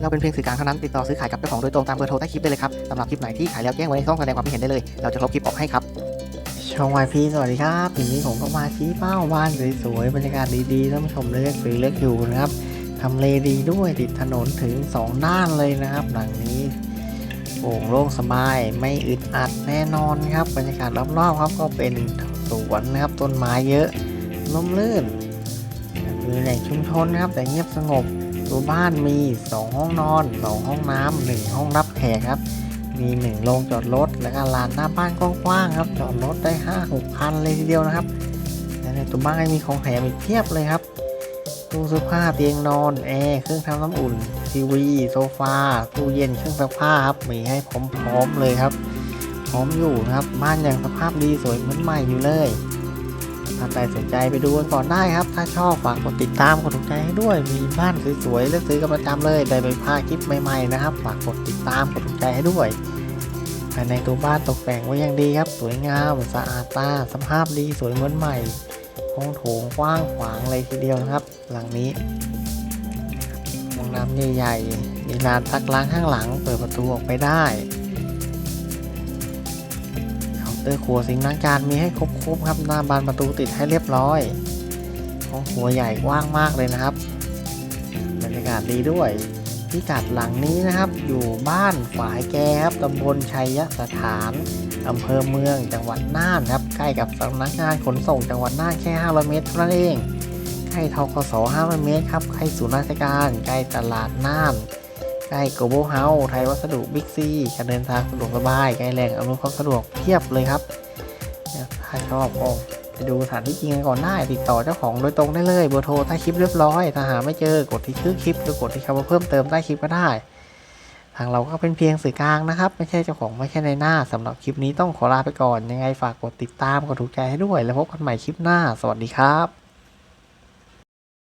เราเป็นเพียงสื่อกลางเท่านั้นติดต่อซื้อขายกับเจ้าของโดยตรงตามเบอร์โทรใต้คลิปได้เลยครับสำหรับคลิปไหนที่ขายแล้วแจ้งไว้ในช่องแสดงความคิดเห็นได้เลย เราจะลบคลิปออกให้ครับช่องวายพีสวัสดีครับทีนี้ผมก็มาชี้เป้าบ้านสวยๆบรรยากาศดีๆท่านผู้ชมเลือกซื้อเลือกอยู่นะครับทำเลดีด้วยติดถนนถึง 2 ด้านเลยนะครับ หลังนี้โป่งโล่งสบายไม่อึดอัดแน่นอนครับ บรรยากาศรอบๆครับก็เป็นสวนนะครับต้นไม้เยอะร่มรื่นมีแหล่งชุมชนครับแต่เงียบสงบ ตัวบ้านมี 2 ห้องนอน 2 ห้องน้ำหนึ่งห้องรับแขกครับ มีหนึ่งโรงจอดรถ แล้วก็ลานหน้าบ้านกว้างๆครับ จอดรถได้ห้าหกคันเลยทีเดียวนะครับ และในตัวบ้านมีของแถมอีกเพียบเลยครับ ตู้เสื้อผ้าเตียงนอนแอร์เครื่องทำน้ำอุ่นทีวีโซฟาตู้เย็นเครื่องซักผ้าครับมีให้พร้อมๆเลยครับ พร้อมอยู่นะครับ บ้านอย่างสภาพดีสวยเหมือนใหม่อยู่เลย ถ้าใครสนใจไปดูกันก่อนได้ครับ ถ้าชอบฝากกดติดตามกดถูกใจให้ด้วย มีบ้านสวยๆเลือกซื้อกันประจำเลยได้ไปพาคลิปใหม่ๆนะครับฝากกดติดตามกดถูกใจให้ด้วยภายในตัวบ้านตกแต่งไว้อย่างดีครับ สวยงามสะอาดตาสภาพดีสวยเหมือนใหม่ห้องโถงกว้างขวางเลยทีเดียวนะครับ หลังนี้ห้องน้ำใหญ่ๆมีลานซักล้างข้างหลัง เปิดประตูออกไปได้ เตอร์ครัวซิงค์ล้างจานมีให้ครบๆครับหน้าบานประตูติดให้เรียบร้อยห้องครัวใหญ่กว้างมากเลยนะครับบรรยากาศดีด้วยพิกัดหลังนี้นะครับ อยู่บ้านฝายแกครับตำบลชัยสถานอำเภอเมืองจังหวัดน่านครับ ใกล้กับสำนักงานขนส่งจังหวัดน่านแค่ 500 เมตรเท่านั้นเองใกล้ทกส500 เมตรครับใกล้ศูนย์ราชการใกล้ตลาดน่าน ใกล้โกลบอลเฮาส์ไทยวัสดุบิ๊กซีการเดินทางสะดวกสบายใกล้แหล่งอำนวยความสะดวกเพียบเลยครับถ้าชอบก็ไปดูสถานที่จริงกันก่อนได้ติดต่อเจ้าของโดยตรงได้เลยเบอร์โทรใต้คลิปเรียบร้อยถ้าหาไม่เจอกดที่ชื่อคลิปหรือกดที่คำว่าเพิ่มเติมใต้คลิปก็ได้ ทางเราก็เป็นเพียงสื่อกลางนะครับ ไม่ใช่เจ้าของไม่ใช่ในหน้าสำหรับคลิปนี้ต้องขอลาไปก่อนยังไงฝากกดติดตามกดถูกใจให้ด้วย แล้วพบกันใหม่คลิปหน้า สวัสดีครับ